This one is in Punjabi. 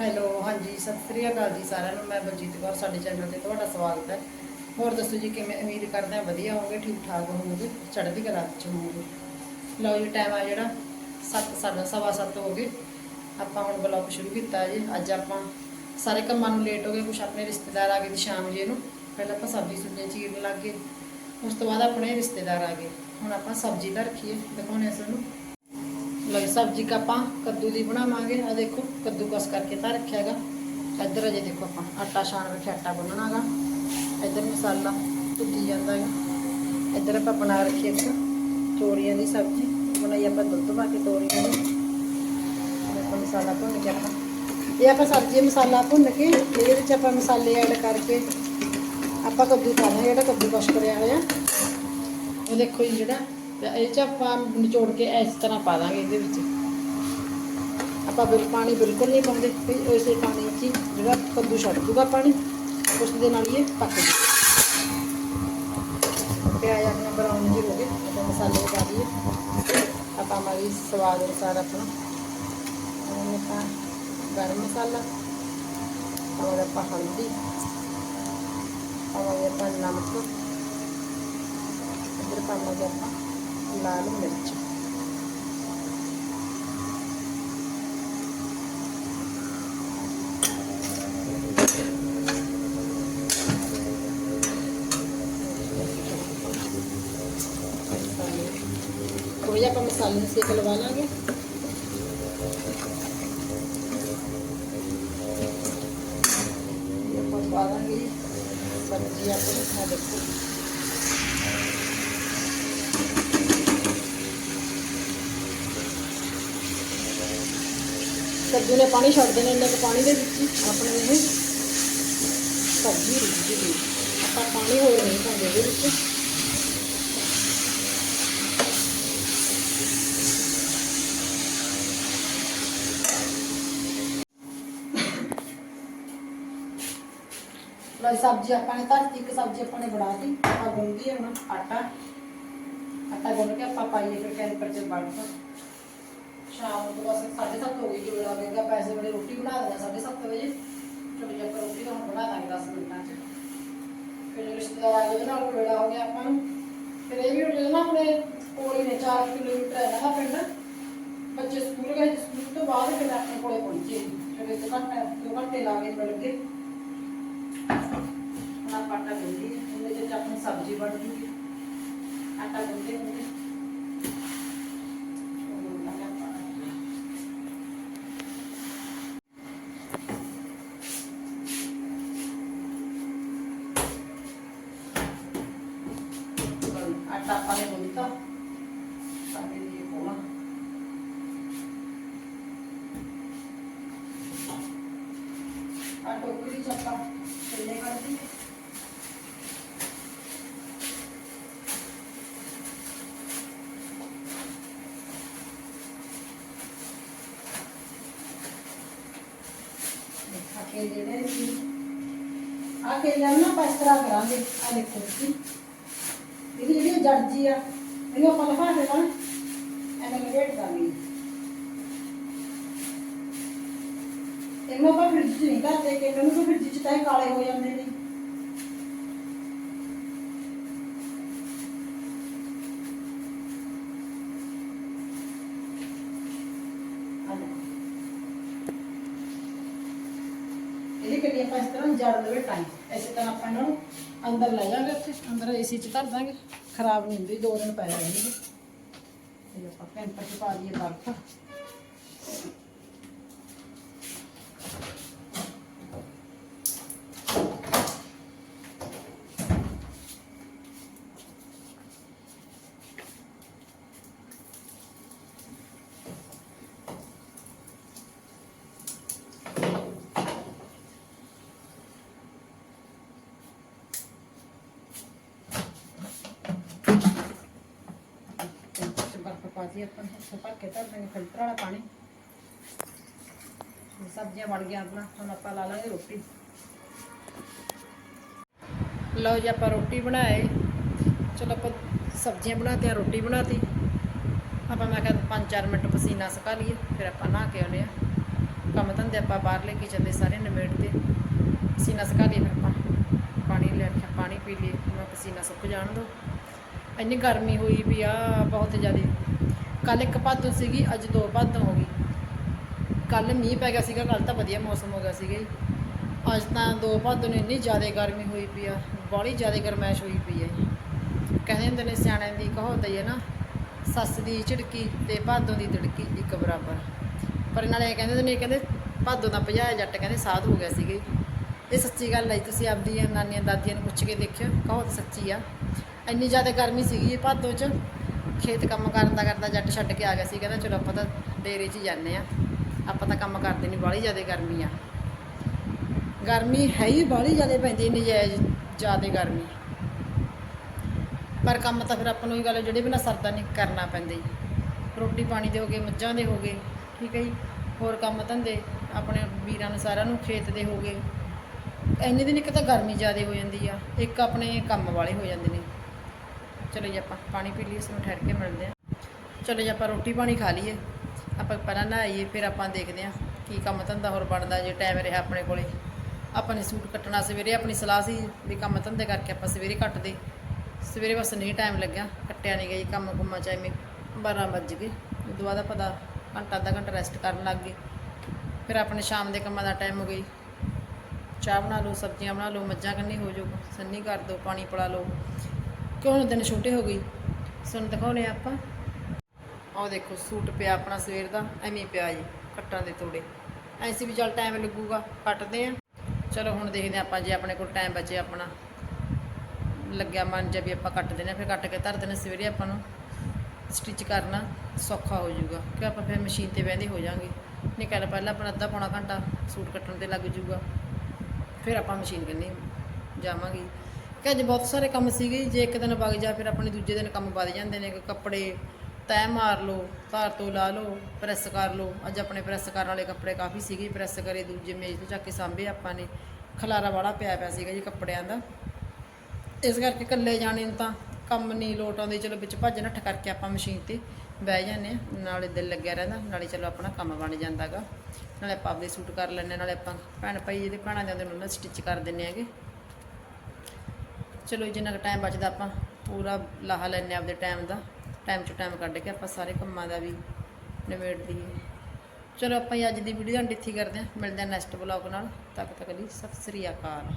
ਹੈਲੋ, ਹਾਂਜੀ, ਸਤਿ ਸ੍ਰੀ ਅਕਾਲ ਜੀ ਸਾਰਿਆਂ ਨੂੰ। ਮੈਂ ਬਲਜੀਤ ਕੌਰ, ਸਾਡੇ ਚੈਨਲ ਤੇ ਤੁਹਾਡਾ ਸਵਾਗਤ ਹੈ। ਹੋਰ ਦੱਸੋ ਜੀ, ਕਿਵੇਂ? ਉਮੀਦ ਕਰਦੇ ਹਾਂ ਵਧੀਆ ਹੋਵੋਗੇ ਠੀਕ ਠਾਕ ਹੋਵੋਗੇ, ਚੜ੍ਹਦੀ ਕਲਾ ਵਿੱਚ ਹੋਵੋਗੇ। ਲਓ ਜੀ ਟਾਈਮ ਆ ਜਿਹੜਾ 7 ਸਾਡਾ ਸਵਾ ਸੱਤ ਹੋ ਗਏ। ਆਪਾਂ ਹੁਣ ਬਲੌਗ ਸ਼ੁਰੂ ਕੀਤਾ ਜੀ। ਅੱਜ ਆਪਾਂ ਸਾਰੇ ਕੰਮਾਂ ਨੂੰ ਲੇਟ ਹੋ ਗਏ ਕੁਝ ਆਪਣੇ ਰਿਸ਼ਤੇਦਾਰ ਆ ਗਏ ਤੇ ਸ਼ਾਮ ਜੇ ਨੂੰ। ਪਹਿਲਾਂ ਆਪਾਂ ਸਬਜ਼ੀ ਸੁਬਜ਼ੀਆਂ ਚੀਰਨ ਲੱਗ ਗਏ। ਉਸ ਤੋਂ ਬਾਅਦ ਆਪਣੇ ਰਿਸ਼ਤੇਦਾਰ ਆ ਗਏ। ਹੁਣ ਆਪਾਂ ਸਬਜ਼ੀ ਦਾ ਰੱਖੀਏ ਦਿਖਾਉਣੇ ਸਾਨੂੰ ਲਈ ਸਬਜ਼ੀ ਕਾ ਆਪਾਂ ਕੱਦੂ ਦੀ ਬਣਾਵਾਂਗੇ ਆ ਦੇਖੋ ਕੱਦੂ ਕਸ ਕਰਕੇ ਤਾਂ ਰੱਖਿਆ ਹੈਗਾ ਇੱਧਰ ਅਜੇ ਦੇਖੋ ਆਪਾਂ ਆਟਾ ਛਾਣ ਰੱਖਿਆ ਆਟਾ ਗੁੰਨਣਾਗਾ ਇੱਧਰ ਮਸਾਲਾ ਭੁੱਜੀ ਜਾਂਦਾ ਹੈਗਾ ਇੱਧਰ ਆਪਾਂ ਬਣਾ ਰੱਖੀ ਇੱਕ ਤੋਰੀਆਂ ਦੀ ਸਬਜ਼ੀ ਬਣਾਈ ਆਪਾਂ ਦੁੱਧ ਪਾ ਕੇ ਤੋਰੀਆਂ ਦੀ ਹੁਣ ਆਪਾਂ ਮਸਾਲਾ ਭੁੰਨ ਕੇ ਆਪਾਂ ਇਹ ਆਪਾਂ ਸਬਜ਼ੀ ਮਸਾਲਾ ਭੁੰਨ ਕੇ ਇਹਦੇ ਵਿੱਚ ਆਪਾਂ ਮਸਾਲੇ ਐਡ ਕਰਕੇ ਆਪਾਂ ਕੱਦੂ ਪਾਣਾ ਜਿਹੜਾ ਕੱਦੂ ਕਸ ਕਰਿਆ ਹੋਇਆ ਉਹ ਦੇਖੋ ਜੀ ਜਿਹੜਾ ਤੇ ਇਹ ਚ ਆਪਾਂ ਨਿਚੋੜ ਕੇ ਇਸ ਤਰ੍ਹਾਂ ਪਾ ਦਾਂਗੇ ਇਹਦੇ ਵਿੱਚ। ਆਪਾਂ ਬਿਲ, ਪਾਣੀ ਬਿਲਕੁਲ ਨਹੀਂ ਪਾਉਂਦੇ। ਵੀ ਇਸੇ ਪਾਣੀ ਵਿੱਚ ਹੀ ਜਿਹੜਾ ਕੱਦੂ ਛੱਡ ਦੂਗਾ ਪਾਣੀ, ਉਸ ਦੇ ਨਾਲ ਹੀ ਇਹ ਪੱਕ ਜੂ। ਪਿਆਜ਼ ਆਪਣਾ ਬਰਾਊਨ ਜੀ ਹੋ ਗਏ, ਆਪਾਂ ਮਸਾਲੇ ਪਾ ਦਈਏ। ਆਪਾਂ ਮਾਰੀ ਸਵਾਦ ਅਨੁਸਾਰ ਆਪਣਾ ਹੁਣ ਆਪਾਂ ਗਰਮ ਮਸਾਲਾ ਔਰ ਆਪਾਂ ਹਲਦੀ ਔਰ ਆਪਾਂ ਨਮਕ, ਇੱਧਰ ਪਾਵਾਂਗੇ ਆਪਾਂ। ਲਾਲ ਮਿਰਚ। ਕੋਈ ਆਪਾਂ ਮਸਾਲੇ ਨੂੰ ਸੇਕ ਲਵਾ ਲਾਂਗੇ। ਆਪਾਂ ਪਾ ਦਾਂਗੇ ਸਬਜ਼ੀ ਆਪਣੀ ਖਾ ਦੇਖੋ ਸਬਜ਼ੀ ਨੇ ਪਾਣੀ ਛੱਡ ਦੇਣਾ, ਇੰਨੇ ਕੁ ਪਾਣੀ ਦੇ ਵਿੱਚ ਹੀ ਆਪਣੇ ਇਹ ਸਬਜ਼ੀ ਰਿੱਝ ਜੂਗੀ ਆਪਾਂ ਪਾਣੀ ਹੋਰ ਨਹੀਂ ਪਾਉਂਦੇ ਇਹਦੇ ਵਿੱਚ। ਲੋ ਸਬਜ਼ੀ ਆਪਾਂ ਨੇ ਧਰਤੀ, ਇੱਕ ਸਬਜ਼ੀ ਆਪਾਂ ਨੇ ਬਣਾਤੀ, ਆਪਾਂ ਗੁੰਨਦੀ ਹੁਣ ਆਟਾ। ਆਟਾ ਗੁੰਨ ਕੇ ਆਪਾਂ ਪਾਈਏ ਫਿਰ ਕੈਂਪਰ ਚ ਬੜਤਾ ਸ਼ਾਮ ਨੂੰ ਬਸ 7:30 ਹੋ ਗਈ, ਜੋ ਵੇਲਾ ਪੈਸੇ ਵਾਲੀ ਰੋਟੀ ਬਣਾ ਦੇਣਾ 7:30 ਵਜੇ। ਚਲੋ ਜੀ ਆਪਾਂ ਰੋਟੀ ਤਾਂ ਹੁਣ ਬਣਾ ਦਾਂਗੇ 10 ਮਿੰਟਾਂ 'ਚ। ਫਿਰ ਰਿਸ਼ਤੇਦਾਰ ਆ ਗਏ ਨਾਲ ਵੇਲਾ ਹੋ ਗਿਆ ਆਪਾਂ ਨੂੰ। ਫਿਰ ਇਹ ਵੀ ਹੋ ਨਾ ਆਪਣੇ ਕੋਲ ਹੀ ਨੇ 4 ਕਿਲੋਮੀਟਰ ਹੈ ਨਾ ਪਿੰਡ। ਬੱਚੇ ਸਕੂਲ ਗਏ ਸਕੂਲ ਤੋਂ ਬਾਅਦ ਫਿਰ ਆਪਣੇ ਕੋਲੇ ਪਹੁੰਚੇ। ਫਿਰ ਇੱਕ ਘੰਟਾ, ਦੋ ਘੰਟੇ ਲਾ ਕੇ ਮਿਲ ਗਏ। ਹੁਣ ਆਪਾਂ ਗੁੰਦੀ ਉਹਦੇ ਵਿੱਚ ਆਪਣੀ ਸਬਜ਼ੀ ਬਣ ਜੂਗੀ ਆਟਾ ਗੁੰਦੇ ਹੁੰਦੇ ਆਟਾ ਆਪਾਂ ਨੇ ਗੁੰਨਤਾ ਸਾਡੇ ਲਈ ਕੋਲਾ ਆ ਟੋਕਰੀ ਚ ਆਪਾਂ ਛਿੱਲੇ ਕੱਢਦੀ ਆ ਕੇ ਜਿਹੜੇ ਸੀ ਆ ਕੇ ਲੈਣਾ ਪਾਸ ਤਰ੍ਹਾਂ ਕਰਾਂਗੇ, ਆ ਦੇਖੋ ਇਹਦੀ ਜਿਹੜੀ ਜੜ ਆ, ਇਹਨੂੰ ਆਪਾਂ ਲਫਾ ਕੇ ਐਵੇਂ ਲਪੇਟ ਦਾਂਗੇ ਇਹਨੂੰ ਆਪਾਂ ਫ੍ਰਿਜ 'ਚ ਨਹੀਂ ਕਰਦੇ ਕਿ ਇਹਨੂੰ ਫ੍ਰਿਜ 'ਚ ਤਾਂ ਇਹ ਕਾਲੇ ਹੋ ਜਾਂਦੇ ਨੇ। ਆ ਕਰੀ ਆਪਾਂ ਇਸ ਤਰ੍ਹਾਂ ਜੜ ਲਵੇ ਟਾਈਮ ਇਸੇ ਤਰ੍ਹਾਂ ਆਪਾਂ ਇਹਨਾਂ ਨੂੰ ਅੰਦਰ ਲੈ ਜਾਾਂਗੇ ਉੱਥੇ। ਅੰਦਰ ਏਸੀ 'ਚ ਧਰ ਦਾਂਗੇ। ਖਰਾਬ ਨਹੀਂ ਹੁੰਦੀ, ਦੋ ਦਿਨ ਪੈ ਜਾਣਗੇ। ਇਹ ਆਪਾਂ ਕੈਂਪਰ 'ਚ ਪਾ ਦਈਏ ਬਰਫ਼ ਚ ਬਰਫ਼ ਪਾ ਦਈਏ, ਆਪਾਂ ਉੱਥੇ ਭਰ ਕੇ ਧਰ ਦਾਂਗੇ ਫਿਲਟਰ ਵਾਲਾ ਪਾਣੀ। ਸਬਜ਼ੀਆਂ ਬਣ ਗਈਆਂ ਆਪਣਾ, ਹੁਣ ਆਪਾਂ ਲਾ ਲਾਂਗੇ ਰੋਟੀ। ਲਓ ਜੀ, ਆਪਾਂ ਰੋਟੀ ਬਣਾਏ। ਚਲੋ ਆਪਾਂ ਸਬਜ਼ੀਆਂ ਬਣਾਤੀਆਂ, ਰੋਟੀ ਬਣਾਤੀ। ਆਪਾਂ ਮੈਂ ਕਿਹਾ 5-4 ਮਿੰਟ ਪਸੀਨਾ ਸੁਕਾ ਲਈਏ, ਫਿਰ ਆਪਾਂ ਨਹਾ ਕੇ ਆਉਂਦੇ ਆ ਕੰਮ ਧੰਦੇ ਆਪਾਂ ਬਾਹਰਲੇ ਕਿਚਨ ਦੇ ਸਾਰੇ ਨਿਬੇੜ ਤੇ। ਪਸੀਨਾ ਸੁਕਾ ਲਈਏ ਫਿਰ ਆਪਾਂ। ਪਾਣੀ ਲੈ ਕੇ, ਪਾਣੀ ਪੀ ਲਈਏ ਮੈਂ ਪਸੀਨਾ ਸੁੱਕ ਜਾਣ ਦੋ। ਇੰਨੀ ਗਰਮੀ ਹੋਈ ਵੀ ਆ ਬਹੁਤ ਜ਼ਿਆਦਾ। ਕੱਲ ਇੱਕ ਭਾਦੋਂ ਸੀਗੀ ਅੱਜ ਦੋ ਭਾਦੋਂ ਹੋ ਗਈ। ਕੱਲ ਮੀਂਹ ਪੈ ਗਿਆ ਸੀਗਾ ਕੱਲ ਤਾਂ ਵਧੀਆ ਮੌਸਮ ਹੋ ਗਿਆ ਸੀਗਾ ਜੀ। ਅੱਜ ਤਾਂ ਦੋ ਭਾਦੋਂ ਨੂੰ ਇੰਨੀ ਜ਼ਿਆਦਾ ਗਰਮੀ ਹੋਈ ਪਈ ਆ ਬੜੀ ਜ਼ਿਆਦਾ ਗਰਮੈਸ਼ ਹੋਈ ਪਈ ਹੈ ਜੀ। ਕਹਿੰਦੇ ਹੁੰਦੇ ਨੇ ਸਿਆਣਿਆਂ ਦੀ ਕਹਾਵਤ ਹੀ ਹੈ ਨਾ ਸੱਸ ਦੀ ਝਿੜਕੀ ਤੇ ਭਾਦੋਂ ਦੀ ਤੜਕੀ ਇੱਕ ਬਰਾਬਰ। ਪਰ ਨਾਲੇ ਕਹਿੰਦੇ ਹੁੰਦੇ ਨੇ ਕਹਿੰਦੇ ਭਾਦੋਂ ਦਾ ਭਜਾਇਆ ਜੱਟ ਕਹਿੰਦੇ ਸਾਧ ਹੋ ਗਿਆ ਸੀਗੇ ਇਹ ਸੱਚੀ ਗੱਲ ਹੈ ਜੀ, ਤੁਸੀਂ ਆਪਦੀਆਂ ਨਾਨੀਆਂ ਦਾਦੀਆਂ ਨੂੰ ਪੁੱਛ ਕੇ ਦੇਖਿਓ ਕਹਾਵਤ ਸੱਚੀ ਆ। ਇੰਨੀ ਜ਼ਿਆਦਾ ਗਰਮੀ ਸੀਗੀ ਇਹ ਭਾਦੋਂ 'ਚ, ਖੇਤ ਕੰਮ ਕਰਦਾ ਕਰਦਾ, ਜੱਟ ਛੱਡ ਕੇ ਆ ਗਿਆ ਸੀ, ਕਹਿੰਦਾ ਚਲੋ ਆਪਾਂ ਤਾਂ ਡੇਰੇ 'ਚ ਹੀ ਜਾਂਦੇ ਆ ਆਪਾਂ ਤਾਂ ਕੰਮ ਕਰਦੇ ਨਹੀਂ ਬਾਹਲੀ ਜ਼ਿਆਦਾ ਗਰਮੀ ਆ। ਗਰਮੀ ਹੈ ਹੀ ਬਾਹਲੀ ਜ਼ਿਆਦਾ ਪੈਂਦੀ ਨਜਾਇਜ਼ ਜ਼ਿਆਦਾ ਗਰਮੀ। ਪਰ ਕੰਮ ਤਾਂ ਫਿਰ ਆਪਾਂ ਨੂੰ ਹੀ ਗੱਲ, ਜਿਹੜੇ ਬਿਨਾ ਸਰਦਾ ਨਹੀਂ ਕਰਨਾ ਪੈਂਦਾ। ਜੀ ਰੋਟੀ ਪਾਣੀ ਦੇ ਹੋ ਗਏ, ਮੱਝਾਂ ਦੇ ਹੋ ਗਏ, ਠੀਕ ਹੈ ਜੀ। ਹੋਰ ਕੰਮ ਧੰਦੇ, ਆਪਣੇ ਵੀਰਾਂ ਨੂੰ ਸਾਰਿਆਂ ਨੂੰ ਖੇਤ ਦੇ ਹੋ ਗਏ। ਇੰਨੇ ਦਿਨ ਇੱਕ ਤਾਂ ਗਰਮੀ ਜ਼ਿਆਦਾ ਹੋ ਜਾਂਦੀ ਆ, ਇੱਕ ਆਪਣੇ ਕੰਮ ਵਾਲੇ ਹੋ ਜਾਂਦੇ ਨੇ। ਚਲੋ ਜੀ, ਆਪਾਂ ਪਾਣੀ ਪੀ ਲਈਏ, ਸਾਨੂੰ ਠਹਿਰ ਕੇ ਮਿਲਦੇ ਆ ਚਲੋ ਜੀ, ਆਪਾਂ ਰੋਟੀ ਪਾਣੀ ਖਾ ਲਈਏ। ਆਪਾਂ ਪਹਿਲਾਂ ਨਹਾਈਏ, ਫਿਰ ਆਪਾਂ ਦੇਖਦੇ ਆ ਕੀ ਕੰਮ ਧੰਦਾ ਹੋਰ ਬਣਦਾ ਜੇ ਟਾਈਮ ਰਿਹਾ ਆਪਣੇ ਕੋਲੇ। ਆਪਾਂ ਨੇ ਸੂਟ ਕੱਟਣਾ ਸਵੇਰੇ, ਆਪਣੀ ਸਲਾਹ ਸੀ ਵੀ ਕੰਮ ਧੰਦੇ ਕਰਕੇ ਆਪਾਂ ਸਵੇਰੇ ਕੱਟਦੇ ਸਵੇਰੇ ਬਸ ਨਹੀਂ ਟਾਈਮ ਲੱਗਿਆ, ਕੱਟਿਆ ਨਹੀਂ ਗਈ ਕੰਮ ਕੁੰਮਾਂ ਚ ਐਵੇਂ 12 ਵੱਜ ਗਏ। ਉਦੋਂ ਬਾਅਦ ਆਪਾਂ ਦਾ ਘੰਟਾ, ਅੱਧਾ ਘੰਟਾ ਰੈਸਟ ਕਰਨ ਲੱਗ ਗਏ। ਫਿਰ ਆਪਣੇ ਸ਼ਾਮ ਦੇ ਕੰਮਾਂ ਦਾ ਟਾਈਮ ਹੋ ਗਈ ਚਾਹ ਬਣਾ ਲਓ, ਸਬਜ਼ੀਆਂ ਬਣਾ ਲਓ, ਮੱਝਾਂ ਕੰਨੀ ਹੋ ਜਾਓ, ਸੰਨੀ ਕਰ ਦਿਓ, ਪਾਣੀ ਪਿਲਾ ਲਓ। ਕਿ ਹੁਣ ਦਿਨ ਛੋਟੇ ਹੋ ਗਈ? ਸੁਣ ਦਿਖਾਉਣੇ ਆਪਾਂ। ਆਹ ਦੇਖੋ, ਸੂਟ ਪਿਆ ਆਪਣਾ ਸਵੇਰ ਦਾ, ਐਵੇਂ ਪਿਆ ਜੀ, ਕੱਟਾਂ ਦੇ ਤੋੜੇ। ਐਸੀ ਵੀ ਚੱਲ ਟਾਈਮ ਲੱਗੂਗਾ, ਕੱਟਦੇ ਆ। ਚਲੋ ਹੁਣ ਦੇਖਦੇ ਹਾਂ ਆਪਾਂ ਜੇ ਆਪਣੇ ਕੋਲ ਟਾਈਮ ਬਚੇ ਆਪਣਾ। ਲੱਗਿਆ ਮਨ ਜੇ ਵੀ ਆਪਾਂ ਕੱਟ ਦੇਣਾ ਫਿਰ ਕੱਟ ਕੇ ਧਰ ਦੇਣਾ ਸਵੇਰੇ ਆਪਾਂ ਨੂੰ। ਸਟਿਚ ਕਰਨਾ ਸੌਖਾ ਹੋ ਜਾਊਗਾ ਕਿ ਆਪਾਂ ਫਿਰ ਮਸ਼ੀਨ ਤੇ ਬਹਿੰਦੇ ਹੋ ਜਾਾਂਗੇ। ਨਹੀਂ ਕੱਲ ਪਹਿਲਾਂ ਆਪਣਾ ਅੱਧਾ ਪੌਣਾ ਘੰਟਾ ਸੂਟ ਕੱਟਣ ਤੇ ਲੱਗ ਜਾਊਗਾ। ਫਿਰ ਆਪਾਂ ਮਸ਼ੀਨ ਕੰਨੀ ਜਾਵਾਂਗੇ। ਕਿ ਅੱਜ ਬਹੁਤ ਸਾਰੇ ਕੰਮ ਸੀਗੇ ਜੇ। ਇੱਕ ਦਿਨ ਵਗ ਜਾ, ਫਿਰ ਆਪਣੇ ਦੂਜੇ ਦਿਨ ਕੰਮ ਵੱਧ ਜਾਂਦੇ ਨੇ। ਕੱਪੜੇ ਤੈਅ ਮਾਰ ਲਓ, ਧਾਰ ਤੋਂ ਲਾ ਲਓ, ਪ੍ਰੈਸ ਕਰ ਲਓ। ਅੱਜ ਆਪਣੇ ਪ੍ਰੈਸ ਕਰਨ ਵਾਲੇ ਕੱਪੜੇ ਕਾਫੀ ਸੀਗੇ। ਪ੍ਰੈਸ ਕਰੇ ਦੂਜੇ ਮੇਜ਼ ਤੋਂ ਚੱਕ ਕੇ ਸਾਂਭੇ ਆਪਾਂ ਨੇ। ਖਲਾਰਾ ਵਾਲਾ ਪਿਆ ਪਿਆ ਸੀਗਾ ਜੀ ਕੱਪੜਿਆਂ ਦਾ। ਇਸ ਕਰਕੇ ਇਕੱਲੇ ਜਾਣੇ ਨੂੰ ਤਾਂ ਕੰਮ ਨਹੀਂ ਲੋਟ ਆਉਂਦੇ। ਚਲੋ ਵਿੱਚ ਭੱਜ ਨੱਠ ਕਰਕੇ ਆਪਾਂ ਮਸ਼ੀਨ ਤੇ ਬਹਿ ਜਾਂਦੇ ਆ ਨਾਲੇ ਦਿਲ ਲੱਗਿਆ ਰਹਿੰਦਾ। ਨਾਲੇ ਚਲੋ ਆਪਣਾ ਕੰਮ ਬਣ ਜਾਂਦਾਗਾ। ਨਾਲੇ ਆਪਾਂ ਆਪਦੇ ਸੂਟ ਕਰ ਲੈਂਦੇ ਨਾਲੇ ਆਪਾਂ ਭੈਣ ਭਾਈ ਜਿਹਦੇ ਭੈਣਾਂ ਦੇ ਹੁੰਦੇ ਨੇ, ਉਹਨਾਂ ਸਟਿਚ ਕਰ ਦਿੰਨੇ ਆਗੇ ਚਲੋ ਜਿੰਨਾ ਕੁ ਟਾਈਮ ਬਚਦਾ ਆਪਾਂ ਪੂਰਾ ਲਾਹਾ ਲੈਂਦੇ ਹਾਂ ਆਪਦੇ ਟਾਈਮ ਦਾ ਟਾਈਮ ਚ ਟਾਈਮ ਕੱਢ ਕੇ ਆਪਾਂ ਸਾਰੇ ਕੰਮਾਂ ਦਾ ਵੀ ਨਿਬੇੜ ਦਈਏ ਚਲੋ ਆਪਾਂ ਜੀ, ਅੱਜ ਦੀ ਵੀਡੀਓ ਦਾ ਇੱਥੇ ਕਰਦੇ ਹਾਂ। ਮਿਲਦੇ ਹਾਂ ਨੈਕਸਟ ਬਲੌਗ ਨਾਲ। ਤੱਕ ਤੱਕ ਲਈ ਸਤਿ ਸ੍ਰੀ ਅਕਾਲ।